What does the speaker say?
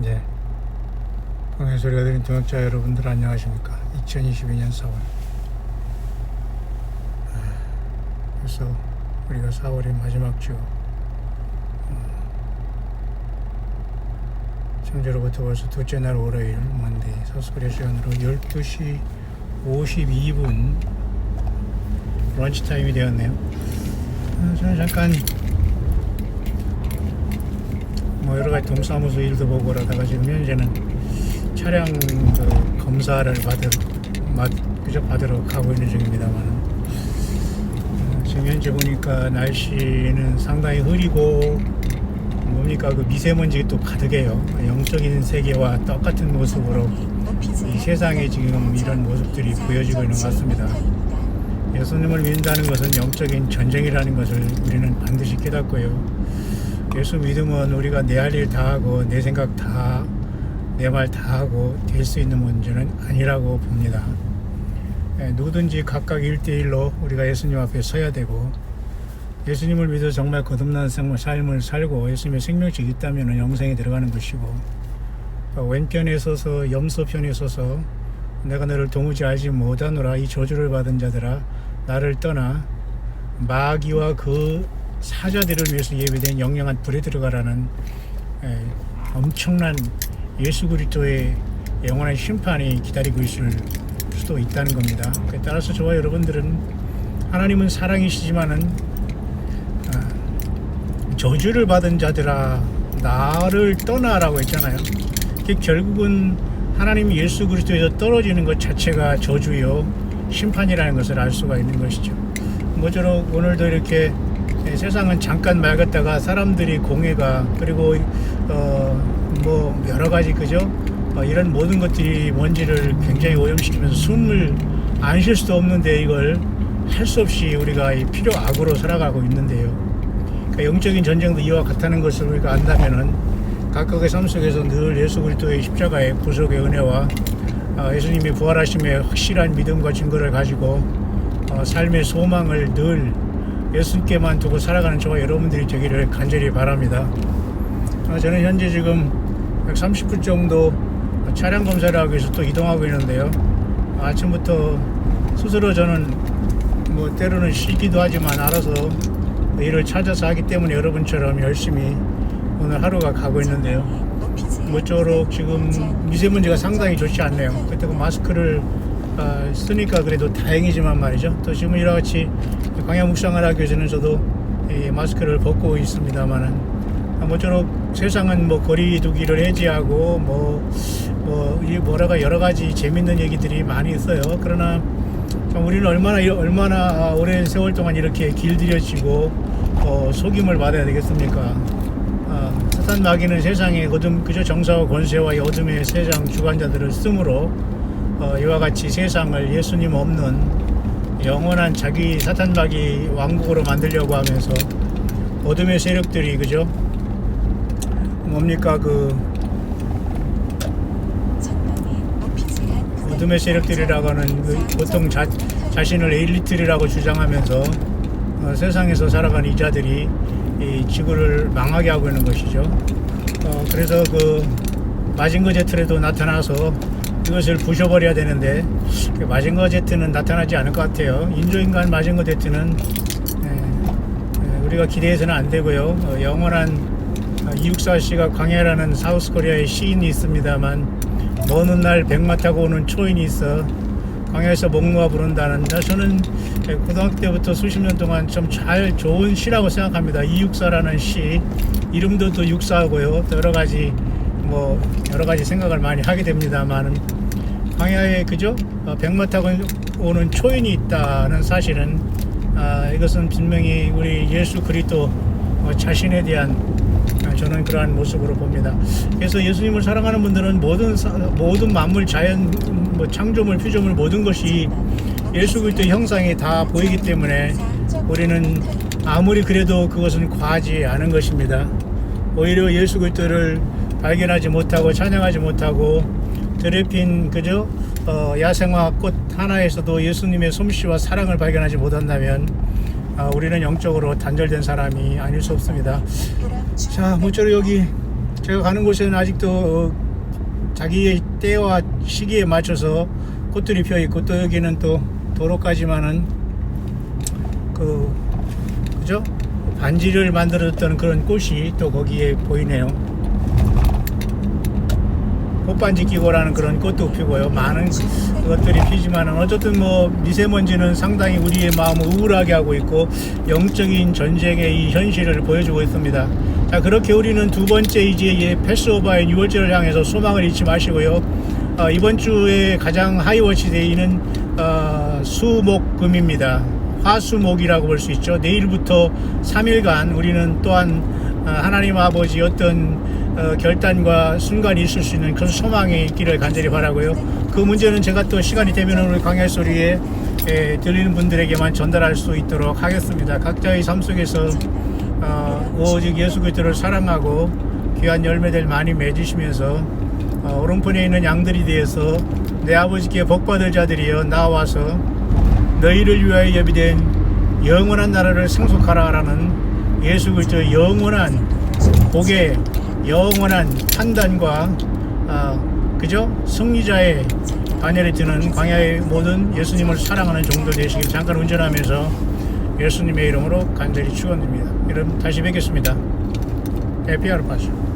이제 방해 소리가 들린 동역자 여러분들 안녕하십니까? 2022년 4월. 그래서 우리가 4월의 마지막 주. 어, 창조로부터 벌써 둘째 날 월요일 먼데이 서스코리아 시간으로 12시 52분 런치 타임이 되었네요. 어, 저는 잠깐 뭐 여러 가지 동사무소 일도 보고 그러다가 지금 현재는 차량 그 검사를 받으러 맞 그저 받으러 가고 있는 중입니다만 어, 지금 현재 보니까 날씨는 상당히 흐리고 뭡니까 그 미세먼지 또 가득해요 영적인 세계와 똑같은 모습으로 이 세상에 지금 이런 모습들이 보여지고 있는 것 같습니다. 예수님을 믿는다는 것은 영적인 전쟁이라는 것을 우리는 반드시 깨닫고요. 예수 믿으면 우리가 내 할 일 다 하고 내 생각 다, 내 말 다 하고 될 수 있는 문제는 아니라고 봅니다. 예, 누구든지 각각 일대일로 우리가 예수님 앞에 서야 되고 예수님을 믿어 정말 거듭난 생- 삶을 살고 예수님의 생명력이 있다면 영생에 들어가는 것이고 어, 왼편에 서서 염소편에 서서 내가 너를 도무지 알지 못하노라 이 저주를 받은 자들아 나를 떠나 마귀와 그 사자들을 위해서 예비된 영영한 불에 들어가라는 에, 엄청난 예수 그리스도의 영원한 심판이 기다리고 있을 수도 있다는 겁니다. 따라서 저와 여러분들은 하나님은 사랑이시지만은 아, 저주를 받은 자들아 나를 떠나라고 했잖아요. 결국은 하나님 예수 그리스도에서 떨어지는 것 자체가 저주요 심판이라는 것을 알 수가 있는 것이죠. 모쪼록 오늘도 이렇게 세상은 잠깐 맑았다가 사람들이 공해가 그리고 어 뭐 여러 가지 그죠 어, 이런 모든 것들이 먼지를 굉장히 오염시키면서 숨을 안 쉴 수도 없는데 이걸 할 수 없이 우리가 이 필요 악으로 살아가고 있는데요. 그러니까 영적인 전쟁도 이와 같다는 것을 우리가 안다면은 각각의 삶 속에서 늘 예수 그리스도의 십자가의 구속의 은혜와 어, 예수님이 부활하심의 확실한 믿음과 증거를 가지고 어, 삶의 소망을 늘 예수님께만 두고 살아가는 저와 여러분들이 되기를 간절히 바랍니다. 어, 저는 현재 지금 130분 정도 차량 검사를 하기 위해서 또 이동하고 있는데요. 아침부터 스스로 저는 뭐 때로는 쉬기도 하지만 알아서 일을 찾아서 하기 때문에 여러분처럼 열심히 오늘 하루가 가고 있는데요. 모쪼록 지금 미세먼지가 상당히 좋지 않네요. 그때고 마스크를 아, 쓰니까 그래도 다행이지만 말이죠. 또 지금 이와 같이 광야 묵상을 하기 위해서는 저도 이 마스크를 벗고 있습니다만은 아, 모쪼록 세상은 뭐 거리두기를 해제하고 뭐, 뭐, 이 뭐라가 여러 가지 재밌는 얘기들이 많이 있어요. 그러나 참 우리는 얼마나, 이- 얼마나 오랜 세월 동안 이렇게 길들여지고 어, 속임을 받아야 되겠습니까? 아, 사탄 마귀는 세상에 어둠 그저 정사와 권세와 이 어둠의 세상 주관자들을 쓰므로 어, 이와 같이 세상을 예수님 없는 영원한 자기 사탄 마귀 왕국으로 만들려고 하면서 어둠의 세력들이 그죠 뭡니까 그 어둠의 세력들이라고 하는 그 보통 자, 자신을 에일리트라고 주장하면서 어, 세상에서 살아가는 이자들이 이 지구를 망하게 하고 있는 것이죠. 어, 그래서 그 마징거 제트에도 나타나서 이것을 부셔버려야 되는데 그 마징거 제트는 나타나지 않을 것 같아요. 인조인간 마징거 제트는 예, 예, 우리가 기대해서는 안 되고요. 어, 영원한 어, 이육사 씨가 광야라는 사우스 코리아의 시인이 있습니다만 먼 훗날 백마 타고 오는 초인이 있어 광야에서 목놓아 부른다는 나 저는 고등학교 때부터 수십 년 동안 좀 잘 좋은 시라고 생각합니다. 이육사라는 시 이름도 또 육사하고요. 또 여러 가지 뭐 여러 가지 생각을 많이 하게 됩니다만 광야에 그죠 어, 백마 타고 오는 초인이 있다는 사실은 아, 이것은 분명히 우리 예수 그리스도 어, 자신에 대한 아, 저는 그러한 모습으로 봅니다. 그래서 예수님을 사랑하는 분들은 모든 사- 모든 만물 자연 뭐 창조물 피조물 모든 것이 예수 그리스도의 형상이 다 보이기 때문에 우리는 아무리 그래도 그것은 과하지 않은 것입니다. 오히려 예수 그리스도를 발견하지 못하고 찬양하지 못하고 드레핀 그저 어, 야생화 꽃 하나에서도 예수님의 솜씨와 사랑을 발견하지 못한다면 아, 우리는 영적으로 단절된 사람이 아닐 수 없습니다. 자, 모쪼록 여기 제가 가는 곳에는 아직도 어, 자기의 때와 시기에 맞춰서 꽃들이 피어 있고 또 여기는 또 도로까지만은 그 그죠? 반지를 만들었던 그런 꽃이 또 거기에 보이네요. 꽃반지 끼고라는 그런 꽃도 피고요. 많은 것들이 피지만은 어쨌든 뭐 미세먼지는 상당히 우리의 마음을 우울하게 하고 있고 영적인 전쟁의 이 현실을 보여주고 있습니다. 자 그렇게 우리는 두 번째 이제 이 패스오버의 6월절을 향해서 소망을 잊지 마시고요. 어, 이번 주에 가장 하이워치 데이는 어, 수목금입니다. 화수목이라고 볼 수 있죠. 내일부터 3일간 우리는 또한 어, 하나님 아버지 어떤 어, 결단과 순간이 있을 수 있는 그런 소망이 있기를 간절히 바라고요. 그 문제는 제가 또 시간이 되면 우리 광야 소리에 에, 들리는 분들에게만 전달할 수 있도록 하겠습니다. 각자의 삶 속에서 어, 오직 예수 그리스도를 사랑하고 귀한 열매들 많이 맺으시면서 어, 오른편에 있는 양들이 되어서 내 아버지께 복받을 자들이여 나와서 너희를 위하여 예비된 영원한 나라를 상속하라라는 예수 그리스도의 영원한 복의 영원한 판단과 아, 그죠 승리자의 반열에 드는 광야의 모든 예수님을 사랑하는 종도 되시길 잠깐 운전하면서 예수님의 이름으로 간절히 축원드립니다. 여러분 다시 뵙겠습니다. 파쇼.